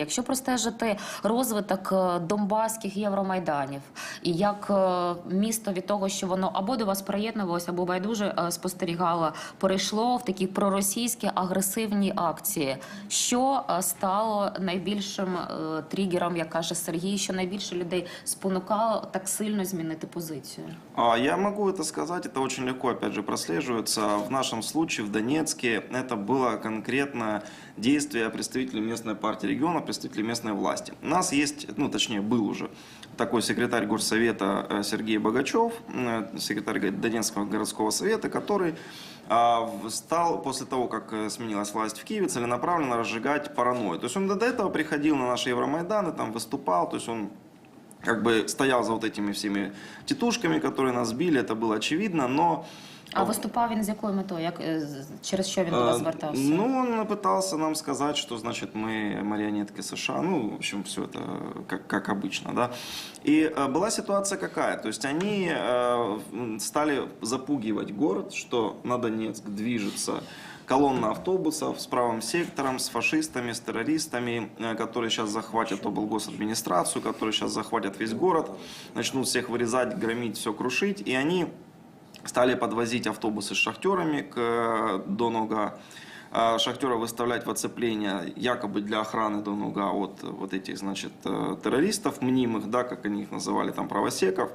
Якщо простежити розвиток е, донбаських євромайданів, і як е, місто від того, що воно або до вас приєднувалося, або байдуже е, спостерігало, перейшло в такі проросійські агресивні акції, що е, стало найбільшим е, тригером, як каже Сергій, що найбільше людей спонукало так сильно змінити позицію? А, Я могу это сказать, это очень легко, опять же, прослеживается. В нашем случае в Донецке это было конкретное действие представителей местной партии региона, представителей местной власти. У нас есть, ну точнее был уже такой секретарь горсовета э, Сергей Богачев, э, секретарь Донецкого городского совета, который а, стал после того, как э, сменилась власть в Киеве, целенаправленно разжигать паранойю. То есть он до этого приходил на наши Евромайданы, там выступал, то есть он как бы стоял за вот этими всеми тетушками, которые нас били, это было очевидно, но... А виступав він з якою метою? Як через що він до вас звертався? Ну, он пытался нам сказать, что, значит, мы марионетки США, ну, в общем, все это как, как обычно, да. И была ситуация какая, то есть они стали запугивать город, что на Донецк движется колонна автобусов с правым сектором, с фашистами, с террористами, э, которые сейчас захватят облгосадминистрацию, которые сейчас захватят весь город, начнут всех вырезать, громить, все крушить, и они стали подвозить автобусы с шахтерами к э, Донуга, шахтера выставлять в оцепление якобы для охраны Донуга от вот этих, значит, э, террористов мнимых, да, как они их называли, там, правосеков.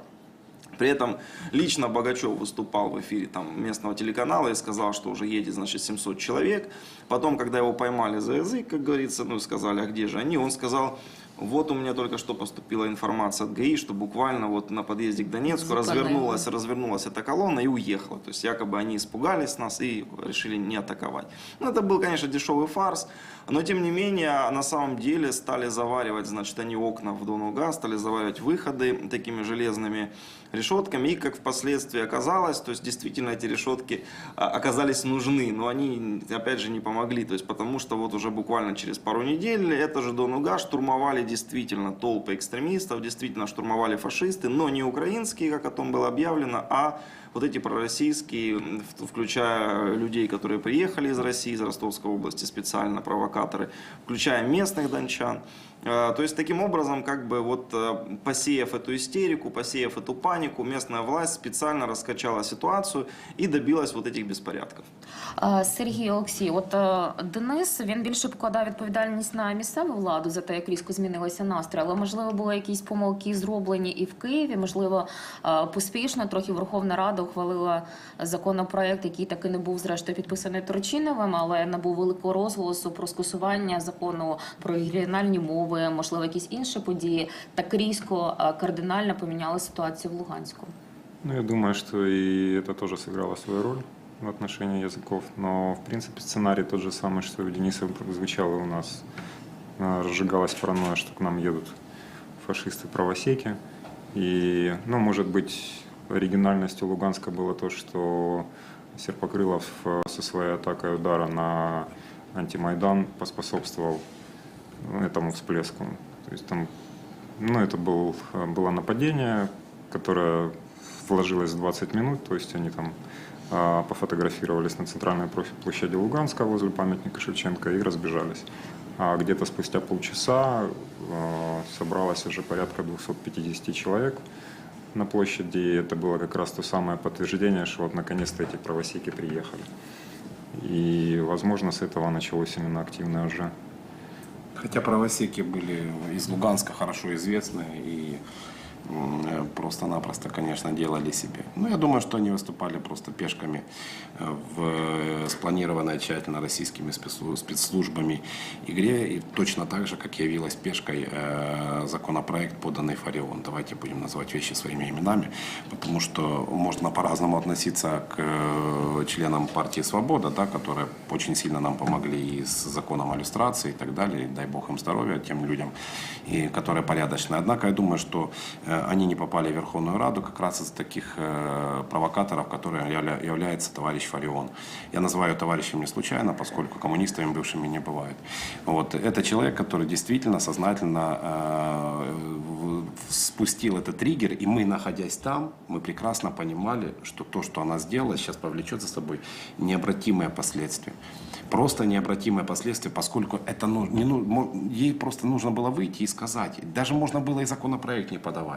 При этом лично Богачев выступал в эфире там, местного телеканала и сказал, что уже едет значит, 700 человек. Потом, когда его поймали за язык, как говорится, ну и сказали, а где же они, он сказал, вот у меня только что поступила информация от ГАИ, что буквально вот на подъезде к Донецку развернулась, развернулась эта колонна и уехала. То есть якобы они испугались нас и решили не атаковать. Ну, это был, конечно, дешевый фарс, но тем не менее, на самом деле стали заваривать, значит, они окна в Донуга, стали заваривать выходы такими железными решетками. И, как впоследствии оказалось, то есть действительно эти решетки а, оказались нужны, но они, опять же, не помогли. То есть потому что вот уже буквально через пару недель это же Донуга штурмовали действительно толпы экстремистов, действительно штурмовали фашисты, но не украинские, как о том было объявлено, а вот эти пророссийские, м, в- включая людей, которые приехали из России, из Ростовской области, специально провокаторы, включая местных дончан. Э, То есть таким образом, как бы вот э, посеяв эту истерику, посеяв эту панику, местная власть специально раскачала ситуацию и добилась вот этих беспорядков. Е, Сергій Олексій, от е, Денис він більше покладав відповідальність на місцеву владу за те, як різко змінилися настрої, але можливо були якісь помилки зроблені і в Києві. Можливо, е, поспішно трохи Верховна Рада ухвалила законопроект, який таки не був зрештою підписаний Турчиновим, але набув великого розголосу про скасування закону про регіональні мови, можливо, якісь інші події. Так різко е, кардинально поміняли ситуацію в Луганську. Ну, я думаю, что и это тоже сыграло свою роль в отношении языков. Но, в принципе, сценарий тот же самый, что и у Дениса звучал и у нас. А, Разжигалась паранойя, что к нам едут фашисты-правосеки. И, ну, может быть, оригинальностью Луганска было то, что Серпокрылов э, со своей атакой удара на антимайдан поспособствовал ну, этому всплеску. То есть там, ну, это был, э, было нападение, которое вложилось в 20 минут, то есть они там а, пофотографировались на центральной площади Луганска возле памятника Шевченко и разбежались. А где-то спустя полчаса э, собралось уже порядка 250 человек на площади, и это было как раз то самое подтверждение, что вот наконец-то эти правосеки приехали. И, возможно, с этого началось именно активное уже Хотя правосеки были из Луганска хорошо известны и просто-напросто, конечно, делали себе. Но я думаю, что они выступали просто пешками э, в э, спланированной тщательно российскими спецслу- спецслужбами игре. И точно так же, как явилась пешкой э, законопроект, поданный Фарион. Давайте будем называть вещи своими именами, потому что можно по-разному относиться к членам партии «Свобода», да, которые очень сильно нам помогли и с законом о иллюстрации и так далее. И дай бог им здоровья тем людям, и, которые порядочные. Однако я думаю, что они не попали в Верховную Раду как раз из таких э, провокаторов, которые явля- является товарищ Фарион. Я называю товарищем не случайно, поскольку коммунистами бывшими не бывает. Вот. Это человек, который действительно сознательно э, спустил этот триггер, и мы, находясь там, мы прекрасно понимали, что то, что она сделала, сейчас повлечет за собой необратимые последствия. Просто необратимые последствия, поскольку это ну, не, ну, ей просто нужно было выйти и сказать. Даже можно было и законопроект не подавать.